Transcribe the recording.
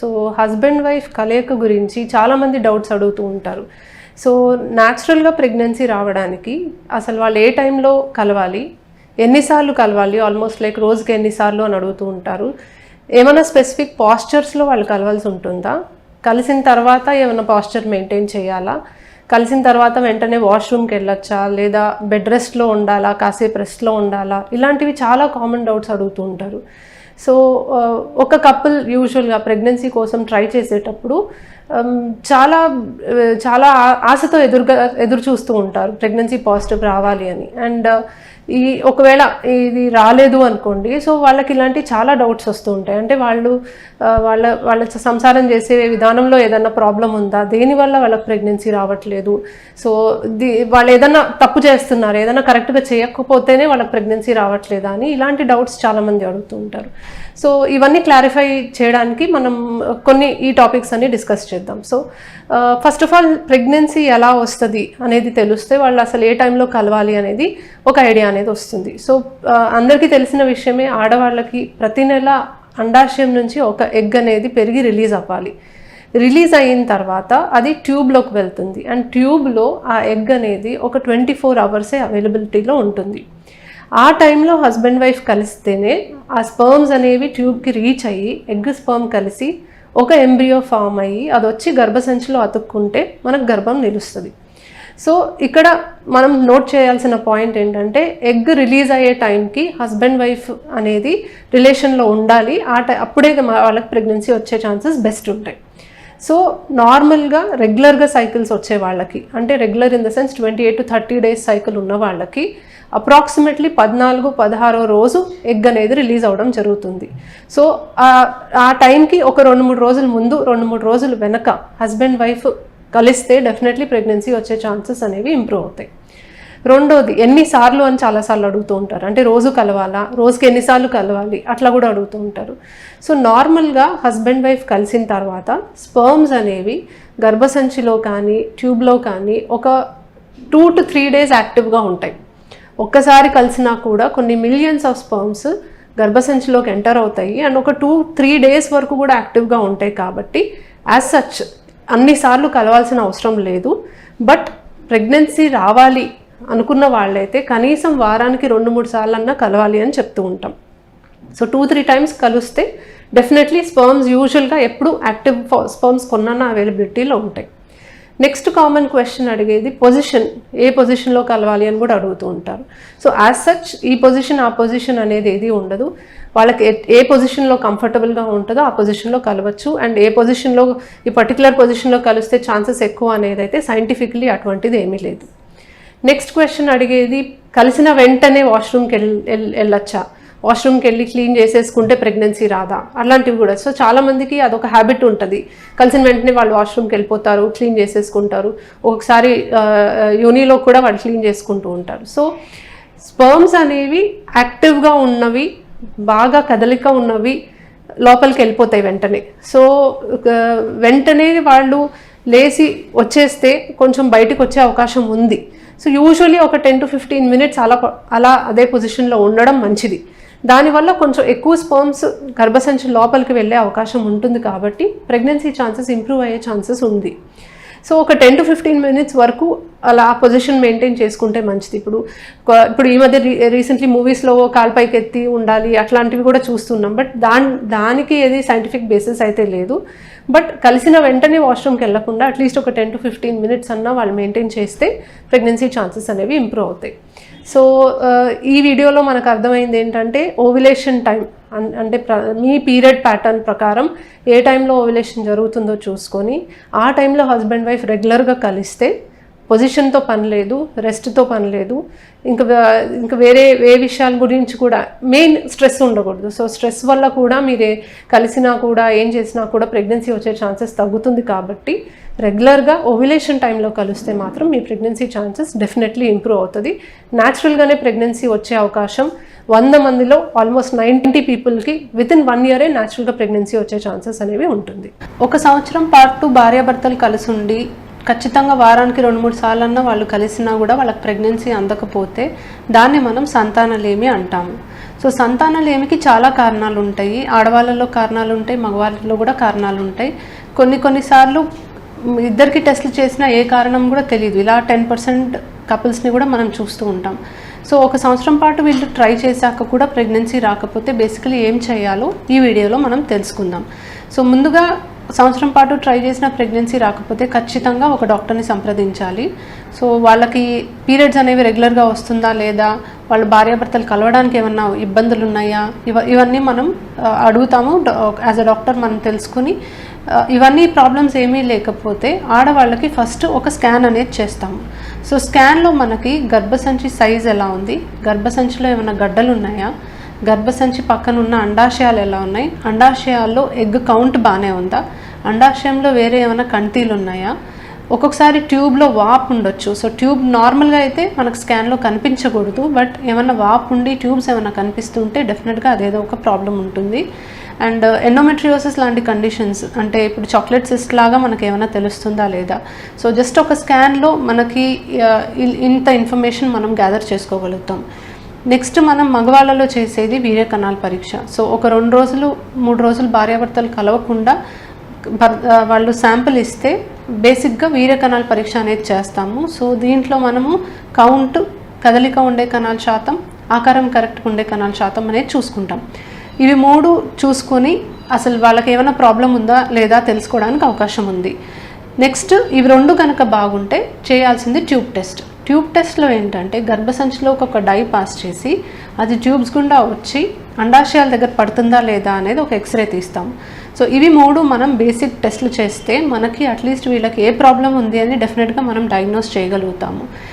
So husband wife కలయిక గురించి చాలామంది డౌట్స్ అడుగుతూ ఉంటారు. సో న్యాచురల్గా ప్రెగ్నెన్సీ రావడానికి అసలు వాళ్ళు ఏ టైంలో కలవాలి? ఎన్నిసార్లు కలవాలి? ఆల్మోస్ట్ లైక్ రోజుకి ఎన్నిసార్లు అని అడుగుతూ ఉంటారు. ఏమైనా స్పెసిఫిక్ పాస్చర్స్లో వాళ్ళు కలవాల్సి ఉంటుందా? కలిసిన తర్వాత ఏమైనా పాస్చర్ మెయింటైన్ చేయాలా? కలిసిన తర్వాత వెంటనే వాష్రూమ్కి వెళ్ళొచ్చా? లేదా బెడ్ రెస్ట్లో ఉండాలా? కాసేపు రెస్ట్లో ఉండాలా? ఇలాంటివి చాలా కామన్ డౌట్స్ అడుగుతూ ఉంటారు. సో ఒక కపుల్ యూజువల్గా ప్రెగ్నెన్సీ కోసం ట్రై చేసేటప్పుడు చాలా చాలా ఆ- ఆశతో ఎదురుగా ఎదురు చూస్తూ ఉంటారు ప్రెగ్నెన్సీ పాజిటివ్ రావాలి అని. అండ్ ఈ ఒకవేళ ఇది రాలేదు అనుకోండి సో వాళ్ళకి ఇలాంటి చాలా డౌట్స్ వస్తూ ఉంటాయి. అంటే వాళ్ళు వాళ్ళ వాళ్ళ సంసారం చేసే విధానంలో ఏదైనా ప్రాబ్లం ఉందా? దేనివల్ల వాళ్ళకి ప్రెగ్నెన్సీ రావట్లేదు? సో ది వాళ్ళు ఏదైనా తప్పు చేస్తున్నారు ఏదైనా కరెక్ట్గా చేయకపోతేనే వాళ్ళకి ప్రెగ్నెన్సీ రావట్లేదా అని ఇలాంటి డౌట్స్ చాలామంది అడుగుతూ ఉంటారు. సో ఇవన్నీ క్లారిఫై చేయడానికి మనం కొన్ని ఈ టాపిక్స్ అన్ని డిస్కస్ చేద్దాం. So first of all pregnancy ఎలా వస్తుంది అనేది తెలిస్తే వాళ్ళు అసలు ఏ టైంలో కలవాలి అనేది ఒక ఐడియా అనేది వస్తుంది. సో అందరికీ తెలిసిన విషయమే ఆడవాళ్ళకి ప్రతి నెల అండాశయం నుంచి ఒక ఎగ్ అనేది పెరిగి రిలీజ్ అవ్వాలి. రిలీజ్ అయిన తర్వాత అది ట్యూబ్లోకి వెళ్తుంది. అండ్ ట్యూబ్లో ఆ ఎగ్ అనేది ఒక ట్వంటీ ఫోర్ అవర్సే అవైలబిలిటీలో ఉంటుంది. ఆ టైంలో హస్బెండ్ వైఫ్ కలిస్తేనే ఆ స్పర్మ్స్ అనేవి ట్యూబ్కి రీచ్ అయ్యి ఎగ్ స్పర్మ్ కలిసి ఒక ఎంబ్రియో ఫామ్ అయ్యి అది వచ్చి గర్భసంచిలో అతుక్కుంటే మనకు గర్భం నిలుస్తుంది. సో ఇక్కడ మనం నోట్ చేయాల్సిన పాయింట్ ఏంటంటే ఎగ్ రిలీజ్ అయ్యే టైంకి హస్బెండ్ వైఫ్ అనేది రిలేషన్లో ఉండాలి. ఆ టై అప్పుడే వాళ్ళకి ప్రెగ్నెన్సీ వచ్చే ఛాన్సెస్ బెస్ట్ ఉంటాయి. సో నార్మల్గా రెగ్యులర్గా సైకిల్స్ వచ్చే వాళ్ళకి అంటే regular in the sense twenty eight to thirty days cycle ఉన్న వాళ్ళకి అప్రాక్సిమేట్లీ పద్నాలుగు పదహారో రోజు ఎగ్ అనేది రిలీజ్ అవ్వడం జరుగుతుంది. సో ఆ- ఆ టైంకి ఒక రెండు మూడు రోజుల ముందు రెండు మూడు రోజులు వెనక హస్బెండ్ వైఫ్ కలిస్తే డెఫినెట్లీ ప్రెగ్నెన్సీ వచ్చే ఛాన్సెస్ అనేవి ఇంప్రూవ్ అవుతాయి. రెండోది ఎన్నిసార్లు అని చాలాసార్లు అడుగుతూ ఉంటారు. అంటే రోజు కలవాలా? రోజుకి ఎన్నిసార్లు కలవాలి? అట్లా కూడా అడుగుతూ ఉంటారు. సో నార్మల్గా హస్బెండ్ వైఫ్ కలిసిన తర్వాత స్పర్మ్స్ అనేవి గర్భసంచిలో కానీ ట్యూబ్లో కానీ ఒక టూ టు త్రీ డేస్ యాక్టివ్గా ఉంటాయి. ఒక్కసారి కలిసినా కూడా కొన్ని మిలియన్స్ ఆఫ్ స్పర్మ్స్ గర్భసంచిలోకి ఎంటర్ అవుతాయి. అండ్ ఒక టూ త్రీ డేస్ వరకు కూడా యాక్టివ్గా ఉంటాయి కాబట్టి యాజ్ సచ్ అన్నిసార్లు కలవాల్సిన అవసరం లేదు. బట్ ప్రెగ్నెన్సీ రావాలి అనుకున్న వాళ్ళైతే కనీసం వారానికి రెండు మూడు సార్లు అన్నా కలవాలి అని చెప్తూ ఉంటాం. సో టూ త్రీ టైమ్స్ కలిస్తే డెఫినెట్లీ స్పర్మ్స్ యూజువల్గా ఎప్పుడు యాక్టివ్ స్పర్మ్స్ కొన్న అవైలబిలిటీలో ఉంటాయి. నెక్స్ట్ కామన్ క్వశ్చన్ అడిగేది పొజిషన్ ఏ పొజిషన్లో కలవాలి అని కూడా అడుగుతూ ఉంటారు. సో యాజ్ సచ్ ఈ పొజిషన్ ఆ పొజిషన్ అనేది ఏది ఉండదు. వాళ్ళకి ఏ- పొజిషన్లో కంఫర్టబుల్గా ఉంటుందో ఆ పొజిషన్లో కలవచ్చు. అండ్ ఏ పొజిషన్లో ఈ పర్టికులర్ పొజిషన్లో కలిస్తే ఛాన్సెస్ ఎక్కువ అనేది అయితే సైంటిఫిక్లీ అటువంటిది ఏమీ లేదు. నెక్స్ట్ క్వశ్చన్ అడిగేది కలిసిన వెంటనే వాష్రూమ్కి వెళ్ళి వెళ్ళొచ్చా? వాష్రూమ్కి వెళ్ళి క్లీన్ చేసేసుకుంటే ప్రెగ్నెన్సీ రాదా? అలాంటివి కూడా. సో చాలామందికి అదొక హ్యాబిట్ ఉంటుంది. కలిసిన వెంటనే వాళ్ళు వాష్రూమ్కి వెళ్ళిపోతారు క్లీన్ చేసేసుకుంటారు. ఒకసారి యూనిలో కూడా వాళ్ళు క్లీన్ చేసుకుంటూ ఉంటారు. సో స్పర్మ్స్ అనేవి యాక్టివ్గా ఉన్నవి బాగా కదలిక ఉన్నవి లోపలికి వెళ్ళిపోతాయి వెంటనే. సో వెంటనే వాళ్ళు లేచి వచ్చేస్తే కొంచెం బయటకు వచ్చే అవకాశం ఉంది. సో యూజువలీ ఒక టెన్ టు ఫిఫ్టీన్ మినిట్స్ అలా అలా అదే పొజిషన్లో ఉండడం మంచిది. దానివల్ల కొంచెం ఎక్కువ స్పర్మ్స్ గర్భసంచి లోపలికి వెళ్ళే అవకాశం ఉంటుంది కాబట్టి ప్రెగ్నెన్సీ ఛాన్సెస్ ఇంప్రూవ్ అయ్యే ఛాన్సెస్ ఉంది. సో ఒక టెన్ టు ఫిఫ్టీన్ మినిట్స్ వరకు అలా పొజిషన్ మెయింటైన్ చేసుకుంటే మంచిది. ఇప్పుడు ఇప్పుడు ఈ మధ్య రీసెంట్లీ మూవీస్లో కాలు పైకి ఎత్తి ఉండాలి అట్లాంటివి కూడా చూస్తున్నాం. బట్ దాని దానికి ఏది సైంటిఫిక్ బేసిస్ అయితే లేదు. బట్ కలిసిన వెంటనే వాష్రూమ్కి వెళ్ళకుండా అట్లీస్ట్ ఒక టెన్ టు ఫిఫ్టీన్ మినిట్స్ అన్నా వాళ్ళు మెయింటైన్ చేస్తే ప్రెగ్నెన్సీ ఛాన్సెస్ అనేవి ఇంప్రూవ్ అవుతాయి. సో uh, ఈ వీడియోలో మనకు అర్థమైంది ఏంటంటే ఓవిలేషన్ టైం అంటే మీ పీరియడ్ ప్యాటర్న్ ప్రకారం ఏ టైంలో ఓవిలేషన్ జరుగుతుందో చూసుకొని ఆ టైంలో హస్బెండ్ వైఫ్ రెగ్యులర్గా కలిస్తే పొజిషన్తో పని లేదు రెస్ట్తో పని లేదు. ఇంకా ఇంకా వేరే ఏ విషయాల గురించి కూడా మెయిన్ స్ట్రెస్ ఉండకూడదు. సో స్ట్రెస్ వల్ల కూడా మీరే కలిసినా కూడా ఏం చేసినా కూడా ప్రెగ్నెన్సీ వచ్చే ఛాన్సెస్ తగ్గుతుంది కాబట్టి రెగ్యులర్గా ఓవిలేషన్ టైంలో కలిస్తే మాత్రం మీ ప్రెగ్నెన్సీ ఛాన్సెస్ డెఫినెట్లీ ఇంప్రూవ్ అవుతుంది. న్యాచురల్గానే ప్రెగ్నెన్సీ వచ్చే అవకాశం వంద మందిలో ఆల్మోస్ట్ నైంటీ పీపుల్కి విత్ ఇన్ వన్ ఇయరే న్యాచురల్గా ప్రెగ్నెన్సీ వచ్చే ఛాన్సెస్ అనేవి ఉంటుంది. ఒక సంవత్సరం పాటు భార్యాభర్తలు కలిసి ఉండి ఖచ్చితంగా వారానికి రెండు మూడు సార్లు అన్నా వాళ్ళు కలిసినా కూడా వాళ్ళకి ప్రెగ్నెన్సీ అందకపోతే దాన్ని మనం సంతానలేమి అంటాము. సో సంతానలేమికి చాలా కారణాలు ఉంటాయి ఆడవాళ్ళలో కారణాలు ఉంటాయి మగవాళ్ళలో కూడా కారణాలు ఉంటాయి కొన్ని కొన్నిసార్లు ఇద్దరికి టెస్ట్లు చేసినా ఏ కారణం కూడా తెలియదు ఇలా టెన్ పర్సెంట్ కపుల్స్ని కూడా మనం చూస్తూ ఉంటాం. సో ఒక సంవత్సరం పాటు వీళ్ళు ట్రై చేశాక కూడా ప్రెగ్నెన్సీ రాకపోతే బేసికలీ ఏం చేయాలో ఈ వీడియోలో మనం తెలుసుకుందాం. సో ముందుగా సంవత్సరం పాటు ట్రై చేసిన ప్రెగ్నెన్సీ రాకపోతే ఖచ్చితంగా ఒక డాక్టర్ని సంప్రదించాలి. సో వాళ్ళకి పీరియడ్స్ అనేవి రెగ్యులర్గా వస్తుందా లేదా వాళ్ళ భార్యాభర్తలు కలవడానికి ఏమన్నా ఇబ్బందులు ఉన్నాయా ఇవ ఇవన్నీ మనం అడుగుతాము. యాజ్ అ డాక్టర్ మనం తెలుసుకుని ఇవన్నీ ప్రాబ్లమ్స్ ఏమీ లేకపోతే ఆడవాళ్ళకి ఫస్ట్ ఒక స్కాన్ అనేది చేస్తాము. సో స్కాన్లో మనకి గర్భసంచి సైజ్ ఎలా ఉంది గర్భసంచిలో ఏమైనా గడ్డలు ఉన్నాయా గర్భసంచి పక్కన ఉన్న అండాశయాలు ఎలా ఉన్నాయి? అండాశయాల్లో ఎగ్ కౌంట్ బాగానే ఉందా? అండాశయంలో వేరే ఏమైనా కంటీలు ఉన్నాయా ఒక్కొక్కసారి ట్యూబ్లో వాప్ ఉండొచ్చు. సో ట్యూబ్ నార్మల్గా అయితే మనకు స్కాన్లో కనిపించకూడదు. బట్ ఏమైనా వాప్ ఉండి ట్యూబ్స్ ఏమైనా కనిపిస్తుంటే డెఫినెట్గా అదేదో ఒక ప్రాబ్లం ఉంటుంది. అండ్ ఎండోమెట్రియోసిస్ లాంటి కండిషన్స్ అంటే ఇప్పుడు చాక్లెట్ సిస్ట్ లాగా మనకి ఏమైనా తెలుస్తుందా లేదా? సో జస్ట్ ఒక స్కాన్లో మనకి ఇంత ఇన్ఫర్మేషన్ మనం గ్యాదర్ చేసుకోగలుగుతాం. నెక్స్ట్ మనం మగవాళ్ళలో చేసేది వీర్యకణాల పరీక్ష. సో ఒక రెండు రోజులు మూడు రోజులు భార్యాభర్తలు కలవకుండా వాళ్ళు శాంపిల్ ఇస్తే బేసిక్గా వీర్యకణాల పరీక్ష అనేది చేస్తాము. సో దీంట్లో మనము కౌంట్ కదలిక ఉండే కణాల శాతం ఆకారం కరెక్ట్గా ఉండే కణాల శాతం అనేది చూసుకుంటాం. ఇవి మూడు చూసుకొని అసలు వాళ్ళకి ఏమైనా ప్రాబ్లం ఉందా లేదా తెలుసుకోవడానికి అవకాశం ఉంది. నెక్స్ట్ ఇవి రెండు కనుక బాగుంటే చేయాల్సింది ట్యూబ్ టెస్ట్ ట్యూబ్ టెస్ట్లో ఏంటంటే గర్భసంచిలో ఒక డై పాస్ చేసి అది ట్యూబ్స్ గుండా వచ్చి అండాశయాల దగ్గర పడుతుందా లేదా అనేది ఒక ఎక్స్రే తీస్తాం. సో ఇవి మూడు మనం బేసిక్ టెస్ట్లు చేస్తే మనకి అట్లీస్ట్ వీళ్ళకి ఏ ప్రాబ్లం ఉంది అని డెఫినెట్గా మనం డయాగ్నోస్ చేయగలుగుతాము.